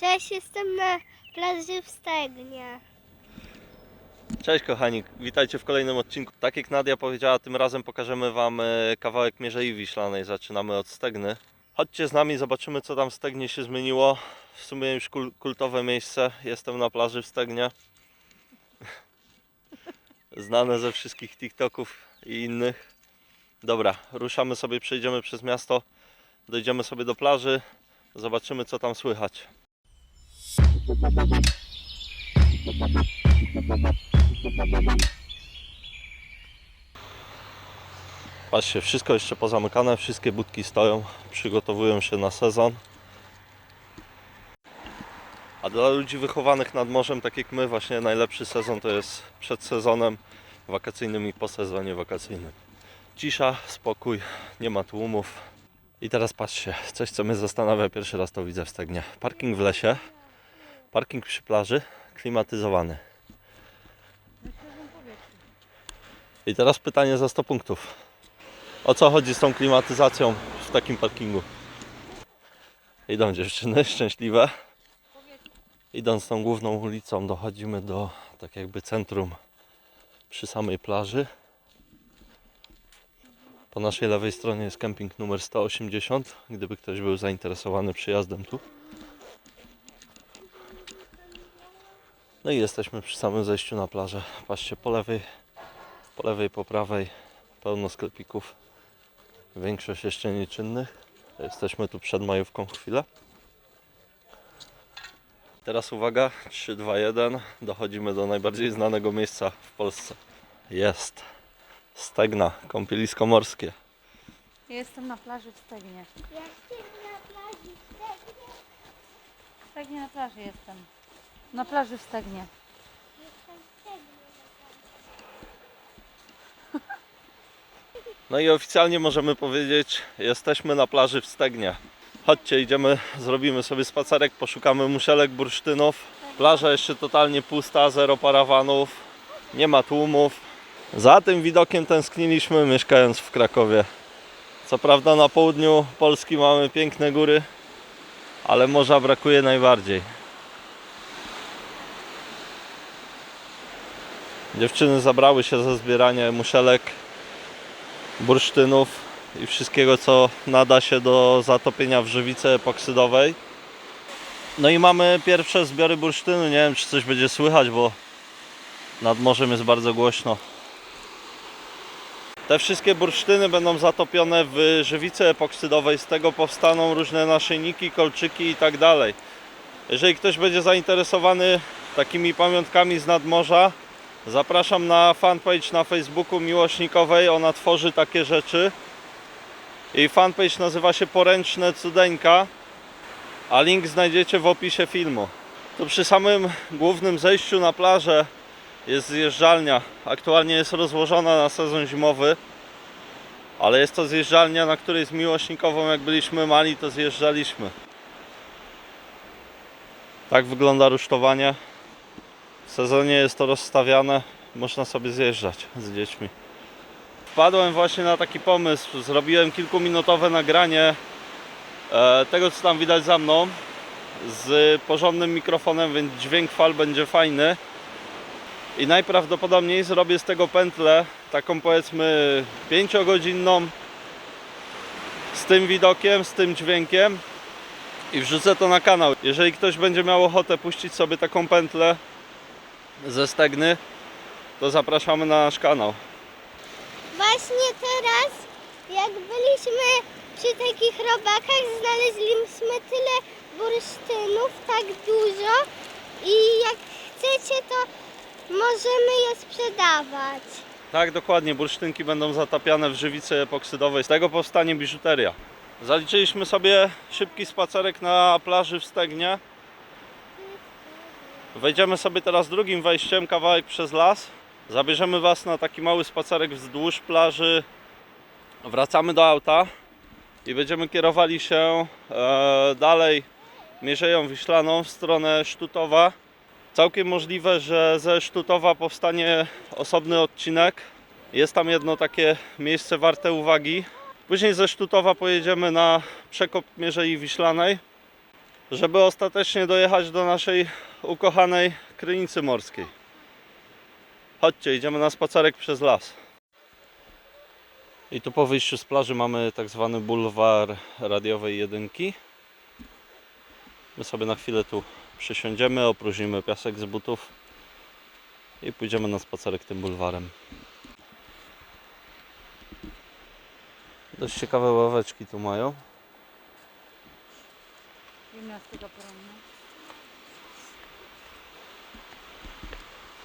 Cześć, jestem na plaży w Stegnie. Cześć kochani, witajcie w kolejnym odcinku. Tak jak Nadia powiedziała, tym razem pokażemy Wam e, kawałek Mierzei Wiślanej. Zaczynamy od Stegny. Chodźcie z nami, zobaczymy co tam w Stegnie się zmieniło. W sumie już kul- kultowe miejsce. Jestem na plaży w Stegnie. Znane ze wszystkich TikToków i innych. Dobra, ruszamy sobie, przejdziemy przez miasto. Dojdziemy sobie do plaży. Zobaczymy co tam słychać. Patrzcie, wszystko jeszcze pozamykane, wszystkie budki stoją, przygotowują się na sezon. A dla ludzi wychowanych nad morzem, tak jak my, właśnie najlepszy sezon to jest przed sezonem wakacyjnym i po sezonie wakacyjnym. Cisza, spokój, nie ma tłumów. I teraz patrzcie, coś co mnie zastanawia, pierwszy raz to widzę w Stegnie. Parking w lesie, parking przy plaży, klimatyzowany. I teraz pytanie za 100 punktów. O co chodzi z tą klimatyzacją w takim parkingu? Idą dziewczyny szczęśliwe. Idąc tą główną ulicą dochodzimy do tak jakby centrum przy samej plaży. Po naszej lewej stronie jest kemping numer 180, gdyby ktoś był zainteresowany przyjazdem tu. No i jesteśmy przy samym zejściu na plażę. Patrzcie po lewej, po lewej, po prawej pełno sklepików. Większość jeszcze nieczynnych. Jesteśmy tu przed majówką chwilę. Teraz uwaga, 3, 2, 1. Dochodzimy do najbardziej znanego miejsca w Polsce. Jest. Stegna, kąpielisko morskie. Ja jestem na plaży w Stegnie. Jestem na plaży w Stegnie. W Stegnie na plaży jestem. Na plaży w Stegnie. No i oficjalnie możemy powiedzieć, jesteśmy na plaży w Stegnie. Chodźcie, idziemy, zrobimy sobie spacerek, poszukamy muszelek, bursztynów. Plaża jeszcze totalnie pusta, zero parawanów, nie ma tłumów. Za tym widokiem tęskniliśmy mieszkając w Krakowie. Co prawda na południu Polski mamy piękne góry, ale morza brakuje najbardziej. Dziewczyny zabrały się za zbieranie muszelek, bursztynów i wszystkiego co nada się do zatopienia w żywicy epoksydowej. No i mamy pierwsze zbiory bursztynu. Nie wiem czy coś będzie słychać, bo nad morzem jest bardzo głośno. Te wszystkie bursztyny będą zatopione w żywicy epoksydowej, z tego powstaną różne naszyjniki, kolczyki i tak dalej. Jeżeli ktoś będzie zainteresowany takimi pamiątkami z nadmorza, Zapraszam na fanpage na Facebooku Miłośnikowej. Ona tworzy takie rzeczy. Jej fanpage nazywa się Poręczne Cudeńka, a link znajdziecie w opisie filmu. Tu przy samym głównym zejściu na plażę jest zjeżdżalnia. Aktualnie jest rozłożona na sezon zimowy, ale jest to zjeżdżalnia, na której z Miłośnikową jak byliśmy mali, to zjeżdżaliśmy. Tak wygląda rusztowanie. W sezonie jest to rozstawiane, można sobie zjeżdżać z dziećmi. Wpadłem właśnie na taki pomysł, zrobiłem kilkuminutowe nagranie e, tego co tam widać za mną z porządnym mikrofonem, więc dźwięk fal będzie fajny. I najprawdopodobniej zrobię z tego pętlę, taką powiedzmy 5-godzinną z tym widokiem, z tym dźwiękiem i wrzucę to na kanał. Jeżeli ktoś będzie miał ochotę puścić sobie taką pętlę, ze Stegny, to zapraszamy na nasz kanał. Właśnie teraz, jak byliśmy przy takich robakach, znaleźliśmy tyle bursztynów, tak dużo i jak chcecie, to możemy je sprzedawać. Tak, dokładnie, bursztynki będą zatapiane w żywicy epoksydowej, z tego powstanie biżuteria. Zaliczyliśmy sobie szybki spacerek na plaży w Stegnie. Wejdziemy sobie teraz drugim wejściem, kawałek przez las. Zabierzemy Was na taki mały spacerek wzdłuż plaży. Wracamy do auta i będziemy kierowali się e, dalej Mierzeją Wiślaną w stronę Sztutowa. Całkiem możliwe, że ze Sztutowa powstanie osobny odcinek. Jest tam jedno takie miejsce warte uwagi. Później ze Sztutowa pojedziemy na przekop Mierzei Wiślanej żeby ostatecznie dojechać do naszej ukochanej Krynicy Morskiej. Chodźcie, idziemy na spacerek przez las. I tu po wyjściu z plaży mamy tak zwany bulwar radiowej jedynki. My sobie na chwilę tu przysiądziemy, opróżnimy piasek z butów i pójdziemy na spacerek tym bulwarem. Dość ciekawe ławeczki tu mają. Gimnastyka poronna.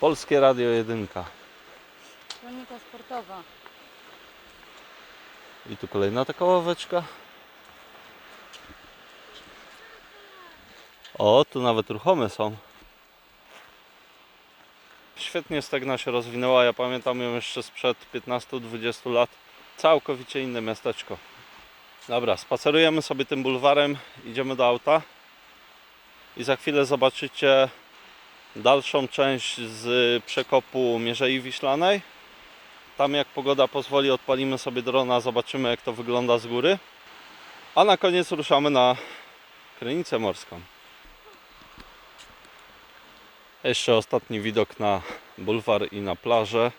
Polskie Radio Jedynka. Kronika sportowa. I tu kolejna taka ławeczka. O, tu nawet ruchome są. Świetnie Stegna się rozwinęła. Ja pamiętam ją jeszcze sprzed 15-20 lat. Całkowicie inne miasteczko. Dobra, spacerujemy sobie tym bulwarem, idziemy do auta i za chwilę zobaczycie dalszą część z przekopu Mierzei Wiślanej. Tam jak pogoda pozwoli odpalimy sobie drona, zobaczymy jak to wygląda z góry. A na koniec ruszamy na Krynicę Morską. Jeszcze ostatni widok na bulwar i na plażę.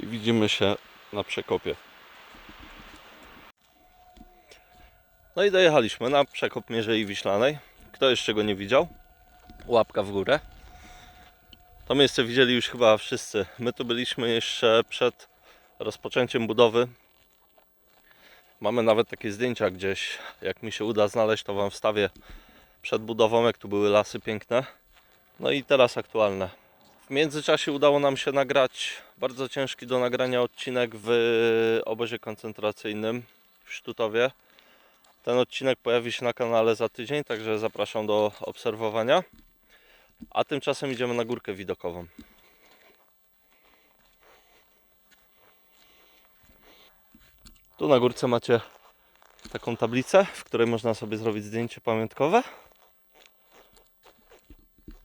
I widzimy się na przekopie. No i dojechaliśmy na przekop Mierzei Wiślanej. Kto jeszcze go nie widział? Łapka w górę. To miejsce widzieli już chyba wszyscy. My tu byliśmy jeszcze przed rozpoczęciem budowy. Mamy nawet takie zdjęcia gdzieś. Jak mi się uda znaleźć, to Wam wstawię przed budową, jak tu były lasy piękne. No i teraz aktualne. W międzyczasie udało nam się nagrać bardzo ciężki do nagrania odcinek w obozie koncentracyjnym w Sztutowie. Ten odcinek pojawi się na kanale za tydzień, także zapraszam do obserwowania. A tymczasem idziemy na górkę widokową. Tu na górce macie taką tablicę, w której można sobie zrobić zdjęcie pamiątkowe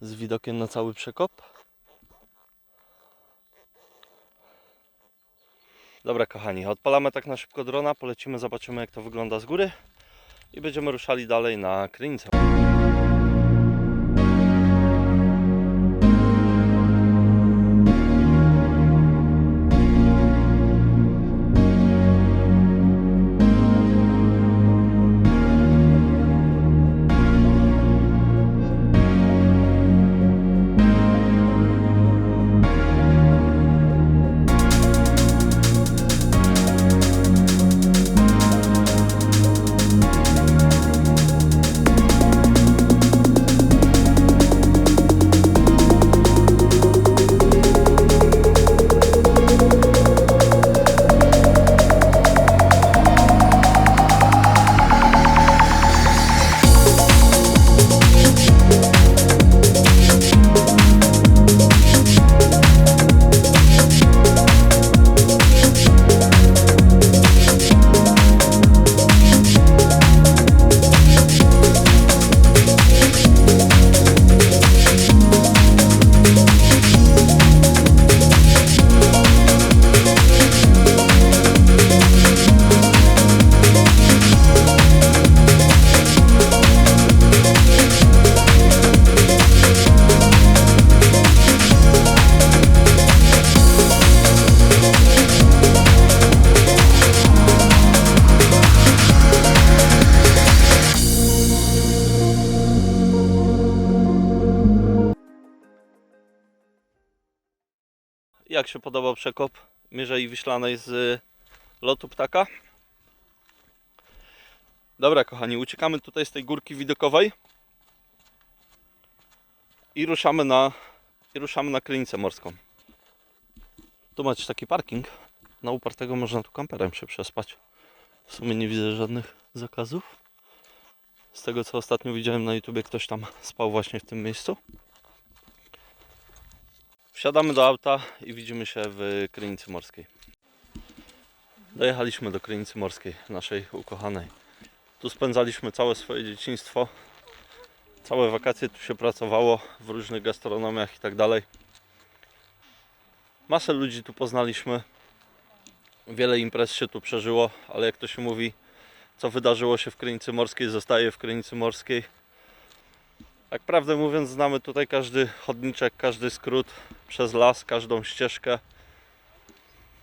z widokiem na cały przekop. Dobra kochani, odpalamy tak na szybko drona, polecimy, zobaczymy jak to wygląda z góry i będziemy ruszali dalej na Krynicę. Jak się podobał przekop Mierzei Wiślanej z lotu ptaka? Dobra kochani, uciekamy tutaj z tej górki widokowej i ruszamy na, i ruszamy na Krynicę Morską. Tu macie taki parking. Na upartego można tu kamperem się przespać. W sumie nie widzę żadnych zakazów. Z tego co ostatnio widziałem na YouTubie, ktoś tam spał właśnie w tym miejscu. Wsiadamy do auta i widzimy się w Krynicy Morskiej. Dojechaliśmy do Krynicy Morskiej, naszej ukochanej. Tu spędzaliśmy całe swoje dzieciństwo. Całe wakacje tu się pracowało w różnych gastronomiach i tak dalej. Masę ludzi tu poznaliśmy. Wiele imprez się tu przeżyło, ale jak to się mówi, co wydarzyło się w Krynicy Morskiej, zostaje w Krynicy Morskiej. Tak prawdę mówiąc, znamy tutaj każdy chodniczek, każdy skrót przez las, każdą ścieżkę.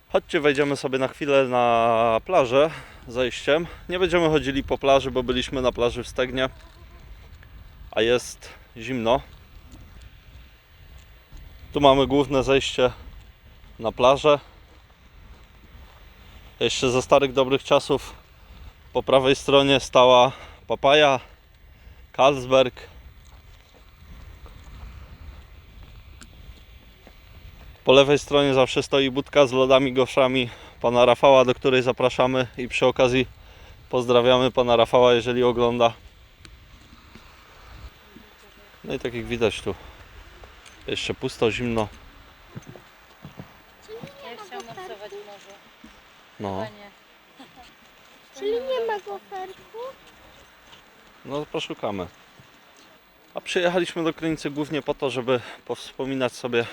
Chodźcie, wejdziemy sobie na chwilę na plażę zejściem. Nie będziemy chodzili po plaży, bo byliśmy na plaży w Stegnie, a jest zimno. Tu mamy główne zejście na plażę. Jeszcze ze starych dobrych czasów po prawej stronie stała papaja, Carlsberg. Po lewej stronie zawsze stoi budka z lodami goszami pana Rafała, do której zapraszamy i przy okazji pozdrawiamy pana Rafała, jeżeli ogląda. No i tak jak widać tu jeszcze pusto, zimno. Ja chciałam morsować w morzu. No, Panie. Czyli nie ma goferku? no poszukamy. A przyjechaliśmy do Krynicy głównie po to, żeby powspominać sobie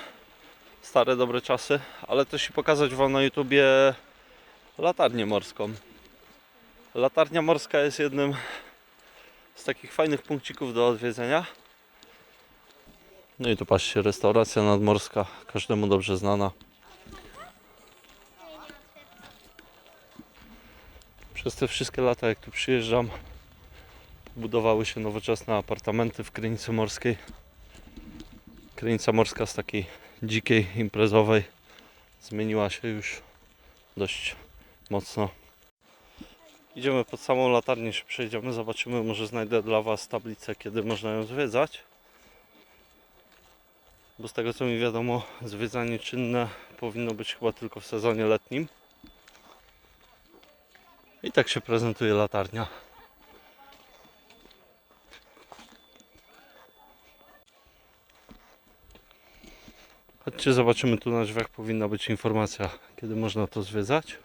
stare dobre czasy, ale też i pokazać Wam na YouTubie latarnię morską. Latarnia morska jest jednym z takich fajnych punkcików do odwiedzenia. No i tu patrzcie, restauracja nadmorska, każdemu dobrze znana. Przez te wszystkie lata, jak tu przyjeżdżam, budowały się nowoczesne apartamenty w Krynicy Morskiej. Krynica Morska z takiej dzikiej, imprezowej zmieniła się już dość mocno. Idziemy pod samą latarnię, się przejdziemy, zobaczymy, może znajdę dla Was tablicę, kiedy można ją zwiedzać. Bo z tego co mi wiadomo, zwiedzanie czynne powinno być chyba tylko w sezonie letnim. I tak się prezentuje latarnia. Chodźcie, zobaczymy tu na drzwiach powinna być informacja, kiedy można to zwiedzać.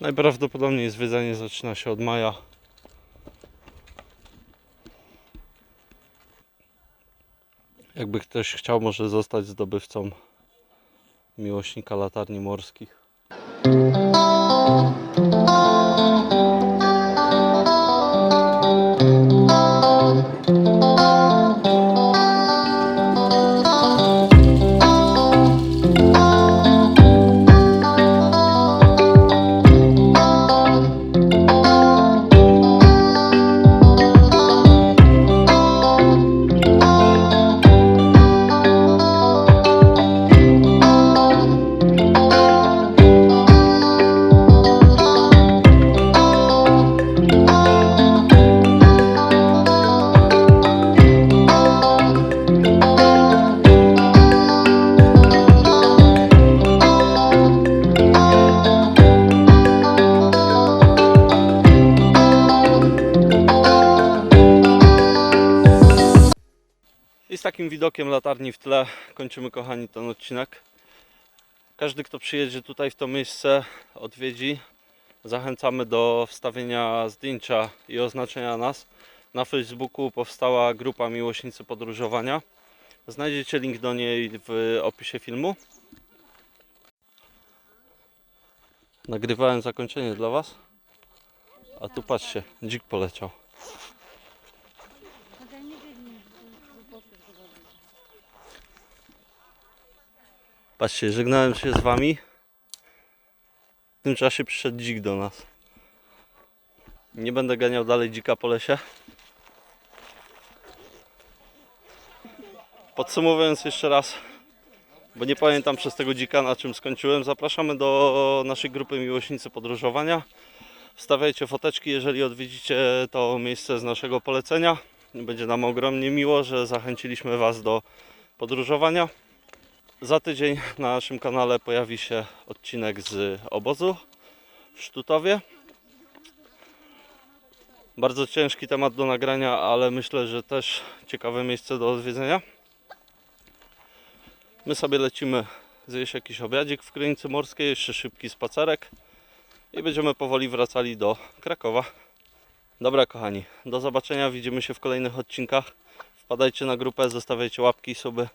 Najprawdopodobniej zwiedzanie zaczyna się od maja. Jakby ktoś chciał, może zostać zdobywcą miłośnika latarni morskich. Z takim widokiem latarni w tle kończymy kochani ten odcinek. Każdy kto przyjedzie tutaj w to miejsce odwiedzi, zachęcamy do wstawienia zdjęcia i oznaczenia nas. Na Facebooku powstała grupa Miłośnicy Podróżowania. Znajdziecie link do niej w opisie filmu. Nagrywałem zakończenie dla Was. A tu patrzcie, dzik poleciał. Patrzcie, żegnałem się z Wami. W tym czasie przyszedł dzik do nas. Nie będę ganiał dalej dzika po lesie. Podsumowując jeszcze raz, bo nie pamiętam przez tego dzika na czym skończyłem, zapraszamy do naszej grupy Miłośnicy Podróżowania. Wstawiajcie foteczki, jeżeli odwiedzicie to miejsce z naszego polecenia. Będzie nam ogromnie miło, że zachęciliśmy Was do podróżowania. Za tydzień na naszym kanale pojawi się odcinek z obozu w Sztutowie. Bardzo ciężki temat do nagrania, ale myślę, że też ciekawe miejsce do odwiedzenia. My sobie lecimy zjeść jakiś obiadzik w Krynicy Morskiej, jeszcze szybki spacerek i będziemy powoli wracali do Krakowa. Dobra kochani, do zobaczenia, widzimy się w kolejnych odcinkach. Wpadajcie na grupę, zostawiajcie łapki, suby.